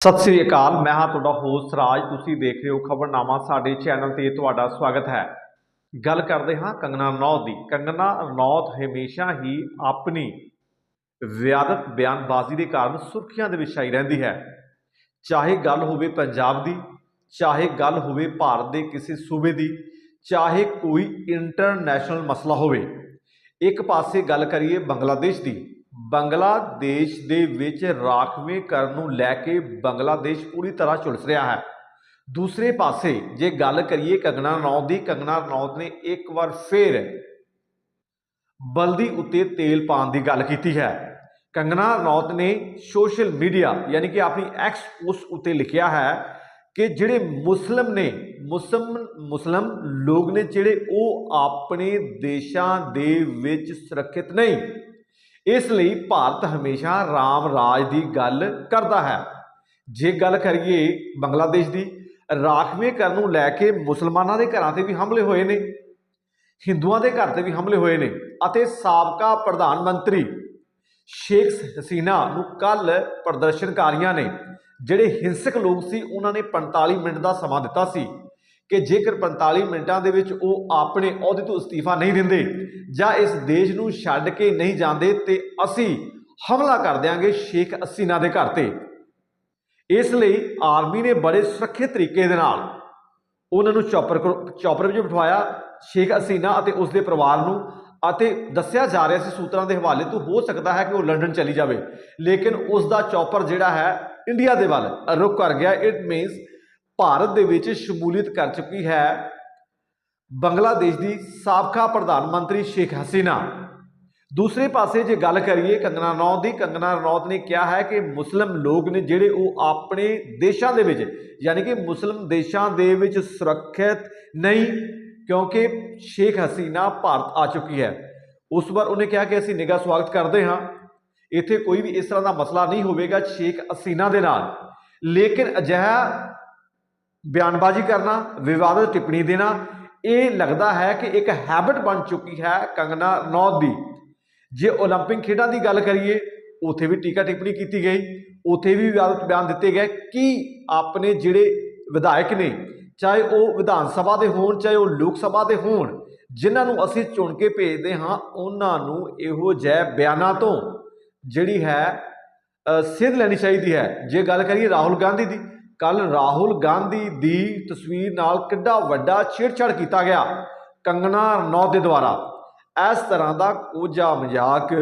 ਸਤਿ ਸ੍ਰੀ ਅਕਾਲ, ਮੈਂ ਹਾਂ ਤੁਹਾਡਾ ਹੋਸਟ ਰਾਜ, ਤੁਸੀਂ ਦੇਖ ਰਹੇ ਹੋ ਖਬਰਨਾਮਾ, ਸਾਡੇ ਚੈਨਲ ਤੇ ਤੁਹਾਡਾ ਸਵਾਗਤ ਹੈ। ਗੱਲ ਕਰਦੇ ਹਾਂ ਕੰਗਨਾ ਰਣੌਤ ਦੀ। ਕੰਗਨਾ ਰਣੌਤ ਹਮੇਸ਼ਾ ਹੀ ਆਪਣੀ ਵਿਆਦਤ ਬਿਆਨਬਾਜ਼ੀ ਦੇ ਕਾਰਨ ਸੁਰਖੀਆਂ ਦੇ ਵਿੱਚ ਆਈ ਰਹਿੰਦੀ ਹੈ। ਚਾਹੇ ਗੱਲ ਹੋਵੇ ਪੰਜਾਬ ਦੀ, ਚਾਹੇ ਗੱਲ ਹੋਵੇ ਭਾਰਤ ਦੇ ਕਿਸੇ ਸੂਬੇ ਦੀ, ਚਾਹੇ ਕੋਈ ਇੰਟਰਨੈਸ਼ਨਲ ਮਸਲਾ ਹੋਵੇ, ਇੱਕ ਪਾਸੇ ਗੱਲ ਕਰੀਏ ਬੰਗਲਾਦੇਸ਼ ਦੀ ਬੰਗਲਾਦੇਸ਼ ਦੇ ਵਿੱਚ ਰਾਖਵੇਂ ਕਰਨ ਨੂੰ ਲੈ ਕੇ ਬੰਗਲਾਦੇਸ਼ ਪੂਰੀ ਤਰ੍ਹਾਂ ਝੁਲਸ ਰਿਹਾ ਹੈ। ਦੂਸਰੇ ਪਾਸੇ, ਜੇ ਗੱਲ ਕਰੀਏ ਕੰਗਣਾ ਰਣੌਤ ਦੀ, ਕੰਗਣਾ ਰਣੌਤ ਨੇ ਇੱਕ ਵਾਰ ਫੇਰ ਬਲਦੀ ਉੱਤੇ ਤੇਲ ਪਾਉਣ ਦੀ ਗੱਲ ਕੀਤੀ ਹੈ। ਕੰਗਣਾ ਰਣੌਤ ਨੇ ਸੋਸ਼ਲ ਮੀਡੀਆ, ਯਾਨੀ ਕਿ ਆਪਣੀ ਐਕਸ ਉਸ ਉੱਤੇ ਲਿਖਿਆ ਹੈ ਕਿ ਜਿਹੜੇ ਮੁਸਲਮ ਨੇ, ਮੁਸਲਮ ਮੁਸਲਮ ਲੋਕ ਨੇ ਜਿਹੜੇ ਉਹ ਆਪਣੇ ਦੇਸ਼ਾਂ ਦੇ ਵਿੱਚ ਸੁਰੱਖਿਅਤ ਨਹੀਂ। ਇਸ ਲਈ ਭਾਰਤ ਹਮੇਸ਼ਾ ਰਾਮ ਰਾਜ ਦੀ ਗੱਲ ਕਰਦਾ ਹੈ। ਜੇ ਗੱਲ ਕਰੀਏ ਬੰਗਲਾਦੇਸ਼ ਦੀ, ਰਾਖਵੇਂ ਕਰਨ ਨੂੰ ਲੈ ਕੇ ਮੁਸਲਮਾਨਾਂ ਦੇ ਘਰਾਂ ਤੇ ਵੀ ਹਮਲੇ ਹੋਏ ਨੇ, ਹਿੰਦੂਆਂ ਦੇ ਘਰ ਤੇ ਵੀ ਹਮਲੇ ਹੋਏ ਨੇ ਅਤੇ ਸਾਬਕਾ ਪ੍ਰਧਾਨ ਮੰਤਰੀ ਸ਼ੇਖ ਹਸੀਨਾ ਨੂੰ ਕੱਲ ਪ੍ਰਦਰਸ਼ਨਕਾਰੀਆਂ ਨੇ, ਜਿਹੜੇ ਹਿੰਸਕ ਲੋਕ ਸੀ, ਉਹਨਾਂ ਨੇ 45 ਮਿੰਟ ਦਾ ਸਮਾਂ ਦਿੱਤਾ ਸੀ। ਕਿ ਜੇਕਰ 45 ਮਿੰਟਾਂ ਦੇ ਵਿੱਚ ਉਹ ਆਪਣੇ ਅਹੁਦੇ ਤੋਂ ਅਸਤੀਫਾ ਨਹੀਂ ਦਿੰਦੇ ਜਾਂ ਇਸ ਦੇਸ਼ ਨੂੰ ਛੱਡ ਕੇ ਨਹੀਂ ਜਾਂਦੇ ਤੇ ਅਸੀਂ ਹਮਲਾ ਕਰ ਦਿਆਂਗੇ ਸ਼ੇਖ ਹਸੀਨਾ ਦੇ ਘਰ ਤੇ। ਇਸ ਲਈ ਆਰਮੀ ਨੇ ਬੜੇ ਸੁਰੱਖਿਅਤ ਤਰੀਕੇ ਦੇ ਨਾਲ ਉਹਨਾਂ ਨੂੰ ਚੌਪਰ ਕਰੋ- ਚੌਪਰ ਵਿੱਚ ਬਿਠਵਾਇਆ ਸ਼ੇਖ ਹਸੀਨਾ ਅਤੇ ਉਸ ਦੇ ਪਰਿਵਾਰ ਨੂੰ ਅਤੇ ਦੱਸਿਆ ਜਾ ਰਿਹਾ ਸੀ ਸੂਤਰਾਂ ਦੇ ਹਵਾਲੇ ਤੋਂ ਹੋ ਸਕਦਾ ਹੈ ਕਿ ਉਹ ਲੰਡਨ ਚਲੀ ਜਾਵੇ। ਲੇਕਿਨ ਉਸ ਦਾ ਚੌਪਰ ਜਿਹੜਾ ਹੈ ਇੰਡੀਆ ਦੇ ਵੱਲ ਰੁਕ ਕਰ ਗਿਆ। ਇਟ ਮੀਨਸ ਭਾਰਤ ਦੇ ਵਿੱਚ ਸ਼ਮੂਲੀਅਤ ਕਰ ਚੁੱਕੀ ਹੈ ਬੰਗਲਾਦੇਸ਼ ਦੀ ਸਾਬਕਾ ਪ੍ਰਧਾਨ ਮੰਤਰੀ ਸ਼ੇਖ ਹਸੀਨਾ। ਦੂਸਰੇ ਪਾਸੇ ਜੇ ਗੱਲ ਕਰੀਏ ਕੰਗਨਾ ਰਣੌਤ ਦੀ ਕੰਗਨਾ ਰਣੌਤ ਨੇ ਕਿਹਾ ਹੈ ਕਿ ਮੁਸਲਮ ਲੋਕ ਨੇ ਜਿਹੜੇ ਉਹ ਆਪਣੇ ਦੇਸ਼ਾਂ ਦੇ ਵਿੱਚ, ਯਾਨੀ ਕਿ ਮੁਸਲਮ ਦੇਸ਼ਾਂ ਦੇ ਵਿੱਚ ਸੁਰੱਖਿਅਤ ਨਹੀਂ, ਕਿਉਂਕਿ ਸ਼ੇਖ ਹਸੀਨਾ ਭਾਰਤ ਆ ਚੁੱਕੀ ਹੈ। ਉਸ ਵਾਰ ਉਹਨੇ ਕਿਹਾ ਕਿ ਅਸੀਂ ਨਿੱਘਾ ਸਵਾਗਤ ਕਰਦੇ ਹਾਂ। ਇੱਥੇ ਕੋਈ ਵੀ ਇਸ ਤਰ੍ਹਾਂ ਦਾ ਮਸਲਾ ਨਹੀਂ ਹੋਵੇਗਾ ਸ਼ੇਖ ਹਸੀਨਾ ਦੇ ਨਾਲ। ਲੇਕਿਨ ਅਜਿਹਾ ਬਿਆਨਬਾਜ਼ੀ ਕਰਨਾ ਵਿਵਾਦਤ ਟਿੱਪਣੀ ਦੇਣਾ ਇਹ ਲੱਗਦਾ ਹੈ ਕਿ ਇੱਕ ਹੈਬਿਟ ਬਣ ਚੁੱਕੀ ਹੈ ਕੰਗਨਾ ਰਣੌਤ ਦੀ ਜੇ 올림픽 ਖੇਡਾਂ ਦੀ ਗੱਲ ਕਰੀਏ ਉਥੇ ਵੀ ਟੀਕਾ ਟਿੱਪਣੀ ਕੀਤੀ ਗਈ ਉਥੇ ਵੀ ਵਿਵਾਦਤ ਬਿਆਨ ਦਿੱਤੇ ਗਏ ਕਿ ਆਪਣੇ ਜਿਹੜੇ ਵਿਧਾਇਕ ਨੇ ਚਾਹੇ ਉਹ ਵਿਧਾਨ ਸਭਾ ਦੇ ਹੋਣ ਚਾਹੇ ਉਹ ਲੋਕ ਸਭਾ ਦੇ ਹੋਣ ਜਿਨ੍ਹਾਂ ਨੂੰ ਅਸੀਂ ਚੁਣ ਕੇ ਭੇਜਦੇ ਹਾਂ ਉਹਨਾਂ ਨੂੰ ਇਹੋ ਜਿਹੇ ਬਿਆਨਾਂ ਤੋਂ ਜਿਹੜੀ ਹੈ ਅ, ਸੇਧ ਲੈਣੀ ਚਾਹੀਦੀ ਹੈ ਜੇ ਗੱਲ ਕਰੀਏ ਰਾਹੁਲ ਗਾਂਧੀ ਦੀ ਕੱਲ ਰਾਹੁਲ ਗਾਂਧੀ ਦੀ ਤਸਵੀਰ ਨਾਲ ਕਿੱਡਾ ਵੱਡਾ ਛੇੜਛਾੜ ਕੀਤਾ ਗਿਆ ਕੰਗਣਾ ਰਣੌਤ ਦੇ ਦੁਆਰਾ। ਇਸ ਤਰ੍ਹਾਂ ਦਾ ਕੋਝਾ ਮਜ਼ਾਕ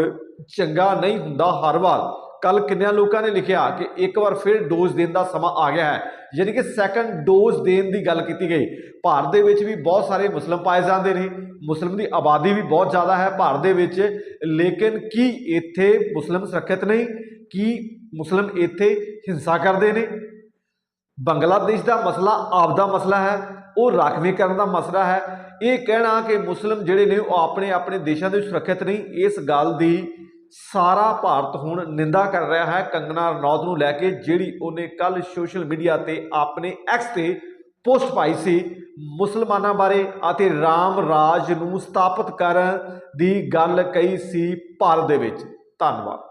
ਚੰਗਾ ਨਹੀਂ ਹੁੰਦਾ ਹਰ ਵਾਰ। ਕੱਲ ਕਿੰਨਿਆਂ ਲੋਕਾਂ ਨੇ ਲਿਖਿਆ ਕਿ ਇੱਕ ਵਾਰ ਫਿਰ ਡੋਜ਼ ਦੇਣ ਦਾ ਸਮਾਂ ਆ ਗਿਆ ਹੈ, ਯਾਨੀ ਕਿ ਸੈਕੰਡ ਡੋਜ਼ ਦੇਣ ਦੀ ਗੱਲ ਕੀਤੀ ਗਈ। ਭਾਰਤ ਦੇ ਵਿੱਚ ਵੀ ਬਹੁਤ ਸਾਰੇ ਮੁਸਲਮ ਪਾਏ ਜਾਂਦੇ ਨੇ। ਮੁਸਲਮ ਦੀ ਆਬਾਦੀ ਵੀ ਬਹੁਤ ਜ਼ਿਆਦਾ ਹੈ ਭਾਰਤ ਦੇ ਵਿੱਚ। ਲੇਕਿਨ ਕੀ ਇੱਥੇ ਮੁਸਲਮ ਸੁਰੱਖਿਅਤ ਨਹੀਂ? ਕੀ ਮੁਸਲਮ ਇੱਥੇ ਹਿੰਸਾ ਕਰਦੇ ਨੇ? ਬੰਗਲਾਦੇਸ਼ ਦਾ ਮਸਲਾ ਆਪਦਾ ਮਸਲਾ ਹੈ, ਉਹ ਰਾਖਵੇਂ ਕਰਨ ਦਾ ਮਸਲਾ ਹੈ। ਇਹ ਕਹਿਣਾ ਕਿ ਮੁਸਲਮ ਜਿਹੜੇ ਨੇ, ਉਹ ਆਪਣੇ ਆਪਣੇ ਦੇਸ਼ਾਂ ਦੇ ਸੁਰੱਖਿਅਤ ਨਹੀਂ। ਇਸ ਗੱਲ ਦੀ ਸਾਰਾ ਭਾਰਤ ਹੁਣ ਨਿੰਦਾ ਕਰ ਰਿਹਾ ਹੈ। ਕੰਗਨਾ ਰਣੌਤ ਨੂੰ ਲੈ ਕੇ ਜਿਹੜੀ ਉਹਨੇ ਕੱਲ ਸੋਸ਼ਲ ਮੀਡੀਆ ਤੇ ਆਪਣੇ ਐਕਸ ਤੇ ਪੋਸਟ ਪਾਈ ਸੀ, ਮੁਸਲਮਾਨਾਂ ਬਾਰੇ ਅਤੇ ਰਾਮ ਰਾਜ ਨੂੰ ਸਥਾਪਿਤ ਕਰਨ ਦੀ ਗੱਲ ਕਹੀ ਸੀ ਭਾਰਤ ਦੇ ਵਿੱਚ। ਧੰਨਵਾਦ।